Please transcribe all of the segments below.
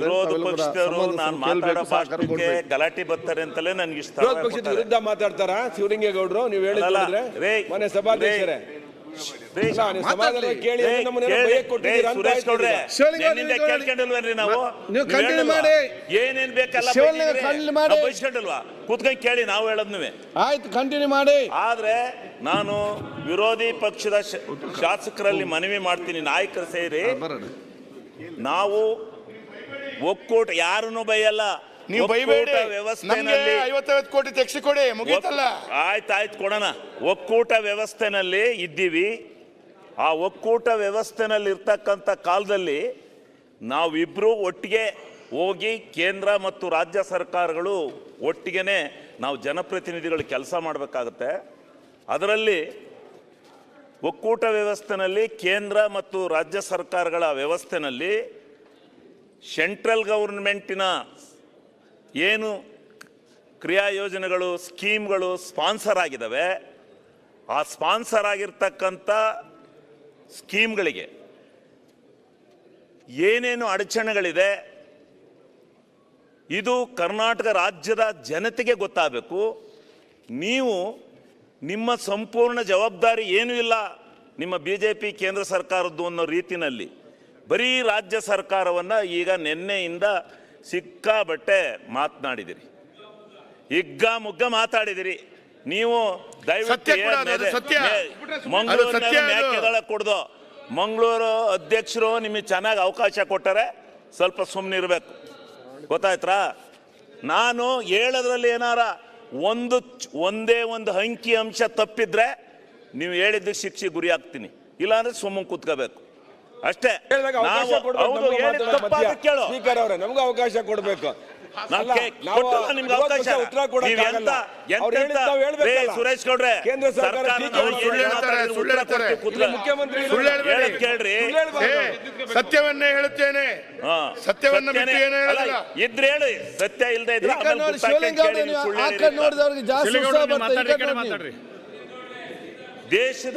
ವಿರೋಧ ಪಕ್ಷದವರು ನಾನು ಮಾತಾಡೋ ಗಲಾಟಿ ಭಾಷಣಕ್ಕೆ ಗಲಾಟೆ ಬರ್ತಾರೆ ಅಂತಲೇ ನನಗೆ ಇಷ್ಟ ವಿರೋಧ ಪಕ್ಷದ ವಿರುದ್ಧ ಮಾತಾಡ್ತಾರ? ಶಿವಲಿಂಗೇಗೌಡರು ನೀವು ಹೇಳಿದ್ರೆ ರೇ, ಮನೆ ಸಭಾಧ್ಯಕ್ಷರೇ. ಏನೇನ್ ಬೇಕಲ್ಲ ಕೂತ್ಕೊಂಡು ಕೇಳಿ ನಾವು ಹೇಳದ್ನುವೆ ಆಯ್ತು ಕಂಟಿನ್ಯೂ ಮಾಡಿ. ಆದ್ರೆ ನಾನು ವಿರೋಧಿ ಪಕ್ಷದ ಶ- ಶಾಸಕರಲ್ಲಿ ಮನವಿ ಮಾಡ್ತೀನಿ ನಾಯಕರು ಸೇರಿ. ನಾವು ಒಕ್ಕೂಟ ಯಾರನ್ನು ಬೈಯಲ್ಲ. ನೀವು ಬೈಬೇಡಿ. ವ್ಯವಸ್ಥೆನಲ್ಲಿ ಐವತ್ತೈವತ್ತು ಕೋಟಿ ತೆಗ್ಸಿ ಕೊಡಿ ಮುಗೀತಲ್ಲ. ಆಯ್ತು ಆಯ್ತು ಕೊಡೋಣ. ಒಕ್ಕೂಟ ವ್ಯವಸ್ಥೆನಲ್ಲಿ ಇದ್ದೀವಿ. ಆ ಒಕ್ಕೂಟ ವ್ಯವಸ್ಥೆನಲ್ಲಿ ಇರ್ತಕ್ಕಂಥ ಕಾಲದಲ್ಲಿ ನಾವಿಬ್ರು ಒಟ್ಟಿಗೆ ಹೋಗಿ ಕೇಂದ್ರ ಮತ್ತು ರಾಜ್ಯ ಸರ್ಕಾರಗಳು ಒಟ್ಟಿಗೆನೆ ನಾವು ಜನಪ್ರತಿನಿಧಿಗಳು ಕೆಲಸ ಮಾಡಬೇಕಾಗತ್ತೆ. ಅದರಲ್ಲಿ ಒಕ್ಕೂಟ ವ್ಯವಸ್ಥೆನಲ್ಲಿ ಕೇಂದ್ರ ಮತ್ತು ರಾಜ್ಯ ಸರ್ಕಾರಗಳ ವ್ಯವಸ್ಥೆನಲ್ಲಿ ಸೆಂಟ್ರಲ್ ಗೌರ್ಮೆಂಟಿನ ಏನು ಕ್ರಿಯಾ ಯೋಜನೆಗಳು, ಸ್ಕೀಮ್ಗಳು ಸ್ಪಾನ್ಸರ್ ಆಗಿದ್ದಾವೆ ಆ ಸ್ಪಾನ್ಸರ್ ಆಗಿರ್ತಕ್ಕಂಥ ಸ್ಕೀಮ್ಗಳಿಗೆ ಏನೇನು ಅಡಚಣೆಗಳಿದೆ, ಇದು ಕರ್ನಾಟಕ ರಾಜ್ಯದ ಜನತೆಗೆ ಗೊತ್ತಾಗಬೇಕು. ನೀವು ನಿಮ್ಮ ಸಂಪೂರ್ಣ ಜವಾಬ್ದಾರಿ ಏನೂ ಇಲ್ಲ ನಿಮ್ಮ ಬಿ ಜೆ ಪಿ ಕೇಂದ್ರ ಸರ್ಕಾರದ್ದು ಅನ್ನೋ ರೀತಿನಲ್ಲಿ ಬರೀ ರಾಜ್ಯ ಸರ್ಕಾರವನ್ನು ಈಗ ನಿನ್ನೆಯಿಂದ ಸಿಕ್ಕಾಬಟ್ಟೆ ಮಾತನಾಡಿದಿರಿ. ಹಿಗ್ಗ ಮುಗ್ಗ ಮಾತಾಡಿದಿರಿ. ನೀವು ದಯವಿಟ್ಟು ಕೊಡ್ದು ಮಂಗಳೂರು ಅಧ್ಯಕ್ಷರು ನಿಮಗೆ ಚೆನ್ನಾಗಿ ಅವಕಾಶ ಕೊಟ್ಟರೆ ಸ್ವಲ್ಪ ಸುಮ್ಮನಿರ್ಬೇಕು ಗೊತ್ತಾಯ್ತಾ ನಾನು ಹೇಳೋದ್ರಲ್ಲಿ ಏನಾರ ಒಂದು ಒಂದೇ ಒಂದು ಅಂಕಿ ಅಂಶ ತಪ್ಪಿದ್ರೆ ನೀವು ಹೇಳಿದ್ದಕ್ಕೆ ಶಿಕ್ಷೆ ಗುರಿ ಆಗ್ತೀನಿ. ಇಲ್ಲಾಂದ್ರೆ ಸುಮ್ಮನೆ ಕೂತ್ಕೋಬೇಕು. ಅಷ್ಟೇ. ಹೇಳಿದಾಗ ಅವಕಾಶ ನಾವು- ಹೌದು ಕೇಳು. ಸ್ಪೀಕರ್ ಅವರೇ ನಮಗೂ ಅವಕಾಶ ಕೊಡ್ಬೇಕು. ಸುರೇಶ್ ಗೌಡ್ರೆ, ಕೇಂದ್ರ ಸರ್ಕಾರ. ಮುಖ್ಯಮಂತ್ರಿ ಸುಳ್ಳು ಹೇಳ್ಬೇಡಿ. ಕೇಳ್ರಿ. ಸತ್ಯವನ್ನೇ ಹೇಳುತ್ತೇನೆ. ಹಾ. ಸತ್ಯವನ್ನ ಇದ್ರೆ ಹೇಳಿ. ಸತ್ಯ ಇಲ್ದೆ ಇದ್ರೆ. ದೇಶದ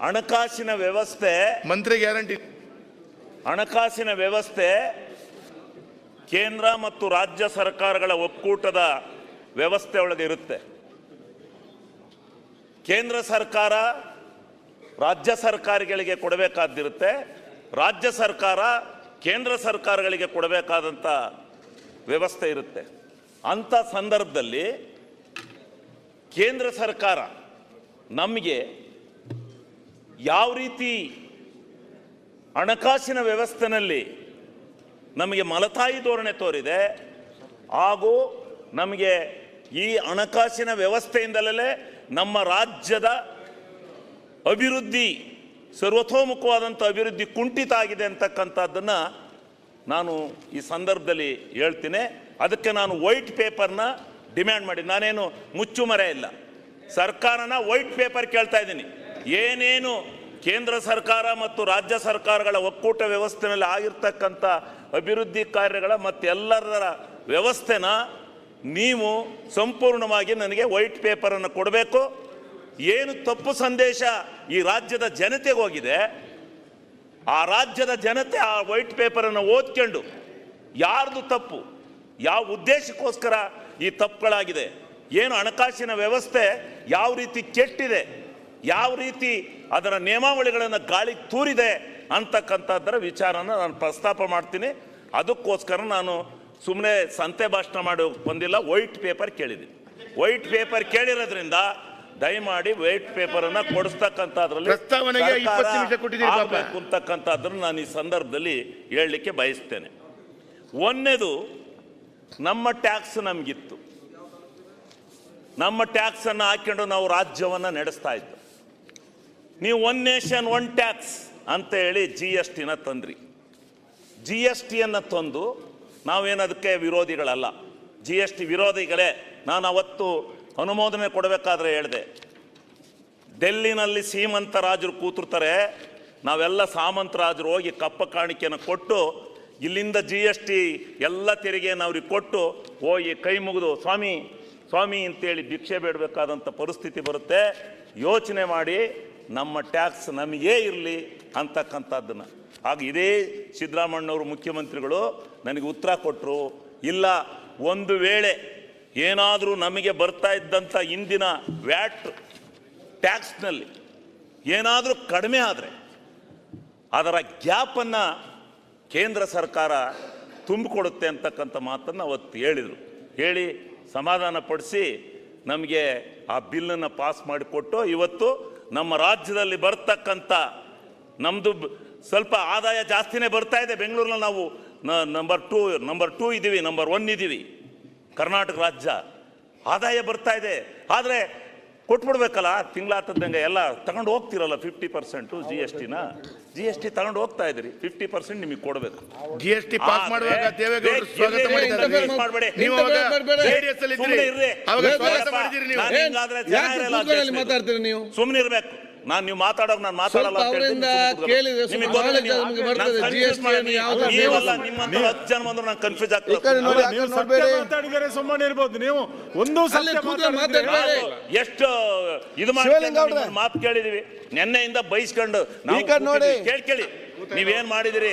ಹಣಕಾಸಿನ ವ್ಯವಸ್ಥೆ ಮಂತ್ರಿ ಗ್ಯಾರಂಟಿ. ಹಣಕಾಸಿನ ವ್ಯವಸ್ಥೆ ಕೇಂದ್ರ ಮತ್ತು ರಾಜ್ಯ ಸರ್ಕಾರಗಳ ಒಕ್ಕೂಟದ ವ್ಯವಸ್ಥೆ ಒಳಗೆ ಇರುತ್ತೆ. ಕೇಂದ್ರ ಸರ್ಕಾರ ರಾಜ್ಯ ಸರ್ಕಾರಗಳಿಗೆ ಕೊಡಬೇಕಾದಿರುತ್ತೆ ರಾಜ್ಯ ಸರ್ಕಾರ ಕೇಂದ್ರ ಸರ್ಕಾರಗಳಿಗೆ ಕೊಡಬೇಕಾದಂಥ ವ್ಯವಸ್ಥೆ ಇರುತ್ತೆ. ಅಂಥ ಸಂದರ್ಭದಲ್ಲಿ ಕೇಂದ್ರ ಸರ್ಕಾರ ನಮಗೆ ಯಾವ ರೀತಿ ಹಣಕಾಸಿನ ವ್ಯವಸ್ಥೆನಲ್ಲಿ ನಮಗೆ ಮಲತಾಯಿ ಧೋರಣೆ ತೋರಿದೆ, ಹಾಗೂ ನಮಗೆ ಈ ಹಣಕಾಸಿನ ವ್ಯವಸ್ಥೆಯಿಂದಲೇ ನಮ್ಮ ರಾಜ್ಯದ ಅಭಿವೃದ್ಧಿ, ಸರ್ವತೋಮುಖವಾದಂಥ ಅಭಿವೃದ್ಧಿ ಕುಂಠಿತ ಆಗಿದೆ ಅಂತಕ್ಕಂಥದ್ದನ್ನು ನಾನು ಈ ಸಂದರ್ಭದಲ್ಲಿ ಹೇಳ್ತೀನಿ. ಅದಕ್ಕೆ ನಾನು ವೈಟ್ ಪೇಪರ್ನ ಡಿಮ್ಯಾಂಡ್ ಮಾಡಿ. ನಾನೇನು ಮುಚ್ಚುಮರೆ ಇಲ್ಲ. ಸರ್ಕಾರನ ವೈಟ್ ಪೇಪರ್ ಕೇಳ್ತಾ ಇದ್ದೀನಿ. ಏನೇನು ಕೇಂದ್ರ ಸರ್ಕಾರ ಮತ್ತು ರಾಜ್ಯ ಸರ್ಕಾರಗಳ ಒಕ್ಕೂಟ ವ್ಯವಸ್ಥೆಯಲ್ಲಿ ಆಗಿರ್ತಕ್ಕಂಥ ಅಭಿವೃದ್ಧಿ ಕಾರ್ಯಗಳ ಮತ್ತೆಲ್ಲರ ವ್ಯವಸ್ಥೆನ ನೀವು ಸಂಪೂರ್ಣವಾಗಿ ನನಗೆ ವೈಟ್ ಪೇಪರನ್ನು ಕೊಡಬೇಕು. ಏನು ತಪ್ಪು ಸಂದೇಶ ಈ ರಾಜ್ಯದ ಜನತೆಗೆ ಹೋಗಿದೆ, ಆ ರಾಜ್ಯದ ಜನತೆ ಆ ವೈಟ್ ಪೇಪರನ್ನು ಓದ್ಕೊಂಡು ಯಾರ್ದು ತಪ್ಪು, ಯಾವ ಉದ್ದೇಶಕ್ಕೋಸ್ಕರ ಈ ತಪ್ಪುಗಳಾಗಿದೆ, ಏನು ಹಣಕಾಸಿನ ವ್ಯವಸ್ಥೆ ಯಾವ ರೀತಿ ಕೆಟ್ಟಿದೆ ಯಾವ ರೀತಿ ಅದರ ನಿಯಮಾವಳಿಗಳನ್ನು ಗಾಳಿಗೆ ತೂರಿದೆ ಅಂತಕ್ಕಂಥದ್ದರ ವಿಚಾರನ ನಾನು ಪ್ರಸ್ತಾಪ ಮಾಡ್ತೀನಿ. ಅದಕ್ಕೋಸ್ಕರ ನಾನು ಸುಮ್ಮನೆ ಸಂತೆ ಭಾಷಣ ಮಾಡಿ ಬಂದಿಲ್ಲ ವೈಟ್ ಪೇಪರ್ ಕೇಳಿದ್ದೀನಿ ವೈಟ್ ಪೇಪರ್ ಕೇಳಿರೋದ್ರಿಂದ ದಯಮಾಡಿ ವೈಟ್ ಪೇಪರನ್ನು ಕೊಡಿಸ್ತಕ್ಕಂಥದ್ರಲ್ಲಿ ಪ್ರಸ್ತಾವನೆಗೆ ಸರ್ಕಾರ 20 ನಿಮಿಷ ಕೊಟ್ಟಿದ್ದೀರಿ ಪಾಪ. ಆಗ್ಬೇಕು ಅಂತಕ್ಕಂಥದ್ದನ್ನು ನಾನು ಈ ಸಂದರ್ಭದಲ್ಲಿ ಹೇಳಲಿಕ್ಕೆ ಬಯಸ್ತೇನೆ. ಒಂದನೇದು ನಮ್ಮ ಟ್ಯಾಕ್ಸ್ ನಮಗಿತ್ತು. ನಮ್ಮ ಟ್ಯಾಕ್ಸನ್ನು ಹಾಕೊಂಡು ನಾವು ರಾಜ್ಯವನ್ನು ನಡೆಸ್ತಾ ಇದ್ದು ನೀವು ಒನ್ ನೇಷನ್ ಒನ್ ಟ್ಯಾಕ್ಸ್ ಅಂತ ಹೇಳಿ ಜಿ ಎಸ್ ಟಿನ ತಂದ್ರಿ. ಜಿ ಎಸ್ ಟಿಯನ್ನು ತಂದು ನಾವೇನದಕ್ಕೆ ವಿರೋಧಿಗಳಲ್ಲ. ಜಿ ಎಸ್ ಟಿ ವಿರೋಧಿಗಳೇ. ನಾನು ಅವತ್ತು ಅನುಮೋದನೆ ಕೊಡಬೇಕಾದ್ರೆ ಹೇಳಿದೆ. ಡೆಲ್ಲಿನಲ್ಲಿ ಸೀಮಂತ ರಾಜರು ಕೂತಿರ್ತಾರೆ. ನಾವೆಲ್ಲ ಸಾಮಂತ ರಾಜರು ಹೋಗಿ ಕಪ್ಪ ಕಾಣಿಕೆಯನ್ನು ಕೊಟ್ಟು, ಇಲ್ಲಿಂದ ಜಿ ಎಸ್ ಟಿ ಎಲ್ಲ ತೆರಿಗೆಯನ್ನು ಅವ್ರಿಗೆ ಕೊಟ್ಟು ಹೋಗಿ ಕೈ ಮುಗಿದು, ಸ್ವಾಮಿ ಸ್ವಾಮಿ ಅಂತೇಳಿ ಭಿಕ್ಷೆ ಬೇಡಬೇಕಾದಂಥ ಪರಿಸ್ಥಿತಿ ಬರುತ್ತೆ. ಯೋಚನೆ ಮಾಡಿ ನಮ್ಮ ಟ್ಯಾಕ್ಸ್ ನಮಗೇ ಇರಲಿ ಅಂತಕ್ಕಂಥದ್ದನ್ನು. ಆಗ ಇದೇ ಸಿದ್ದರಾಮಣ್ಣವರು ಮುಖ್ಯಮಂತ್ರಿಗಳು ನನಗೆ ಉತ್ತರ ಕೊಟ್ಟರು ಇಲ್ಲ, ಒಂದು ವೇಳೆ ಏನಾದರೂ ನಮಗೆ ಬರ್ತಾ ಇದ್ದಂಥ ಇಂದಿನ ವ್ಯಾಟ್ ಟ್ಯಾಕ್ಸ್ನಲ್ಲಿ ಏನಾದರೂ ಕಡಿಮೆ ಆದರೆ ಅದರ ಗ್ಯಾಪನ್ನು ಕೇಂದ್ರ ಸರ್ಕಾರ ತುಂಬಿಕೊಡುತ್ತೆ ಅಂತಕ್ಕಂಥ ಮಾತನ್ನು ಅವತ್ತು ಹೇಳಿದರು. ಹೇಳಿ ಸಮಾಧಾನ ಪಡಿಸಿ ನಮಗೆ ಆ ಬಿಲ್ಲನ್ನು ಪಾಸ್ ಮಾಡಿಕೊಟ್ಟು ಇವತ್ತು ನಮ್ಮ ರಾಜ್ಯದಲ್ಲಿ ಬರ್ತಕ್ಕಂಥ ನಮ್ಮದು ಸ್ವಲ್ಪ ಆದಾಯ ಜಾಸ್ತಿನೇ ಬರ್ತಾ ಇದೆ. ಬೆಂಗಳೂರಿನಲ್ಲಿ ನಾವು ನಂಬರ್ ಟೂ ನಂಬರ್ ಟೂ ಇದ್ದೀವಿ ನಂಬರ್ ಒನ್ ಇದ್ದೀವಿ ಕರ್ನಾಟಕ ರಾಜ್ಯ ಆದಾಯ ಬರ್ತಾ ಇದೆ. ಆದರೆ ಕೊಟ್ಬಿಡ್ಬೇಕಲ್ಲ ತಿಂಗಳಾತದ್ದಂಗೆ ಎಲ್ಲ ತಗೊಂಡು ಹೋಗ್ತಿರಲ್ಲ ಫಿಫ್ಟಿ ಪರ್ಸೆಂಟು ಜಿ ಎಸ್ ಟಿನ ಜಿ ಎಸ್ ಟಿ ತಗೊಂಡು ಹೋಗ್ತಾ ಇದ್ರಿ ಫಿಫ್ಟಿ ಪರ್ಸೆಂಟ್ ನಿಮಗೆ ಕೊಡಬೇಕು. ಜಿ ಎಸ್ ಟಿ ಪಾಸ್ ಮಾಡುವಾಗ ದೇವೇಗೌಡರು ಸ್ವಾಗತ ಮಾಡಿದ್ದಾರೆ. ನೀವು ಅವಾಗ ಜೆಡಿಎಸ್ ಅಲ್ಲಿ ಇದ್ರಿ. ಅವಾಗ ಸ್ವಾಗತ ಮಾಡಿದಿರಿ ನೀವು. ನಾನು ಹಿಂಗಾದ್ರೆ ಜನ ಯಾಕೆ ಇರಲ್ಲ ಕೂತ್ಕೊಳ್ಳಿ ಅಧ್ಯಕ್ಷರೇ. ಮಾತಾಡ್ತೀರಿ ನೀವು? ಸುಮ್ನೆ ಇರ್ಬೇಕು. ನಾನು ನೀವು ಮಾತಾಡೋಕೆ ನಾನು ಮಾತಾಡಲ್ಲ ಅಂತ ಹೇಳ್ತೀನಿ, ನಿಮಗೆ ಗೊತ್ತಿಲ್ಲ, knowledge ನಮ್ಗೆ ನೀವು- ಬರ್ತದೆ. ನಾನು confuse ಮಾಡಿ- ನೀವಲ್ಲ ನಿಮ್ಮಂತ ಹತ್ತು ಜನ ಬಂದ್ರು ನಾನು ಕನ್ಫ್ಯೂಸ್ ಈ ಕಡೆ ಆಗ್ತದೆ ನೋಡಿ ಆ ನೀವು ಕಡೆ ಸತ್ಯ ನೋಡ್ಬೇಡಿ ಮಾತಾಡಿದರೆ ಸುಮ್ಮನೆ ಇರ್ಬೋದು ನೀವು ಒಂದು ಸಲ ಸತ್ಯ ಕೂತ್ಕೊಂಡು ಮಾತಾಡಿದ್ರೆ ಮಾತಾಡ್ಬೇಡಿ. ಎಷ್ಟು ಇದು ಶಿವಲಿಂಗ ಮಾತು ಕೇಳಿದೀವಿ. ನೆನ್ನೆಯಿಂದ ಬೈಸ್ಕೊಂಡು ನಾವು ಈ ಕಡೆ ನೋಡಿ. ಕೂತಿದ್ದೀವಿ. ಕೇಳಿ ಕೇಳಿ. ನೀವೇನ್ ಮಾಡಿದಿರಿ?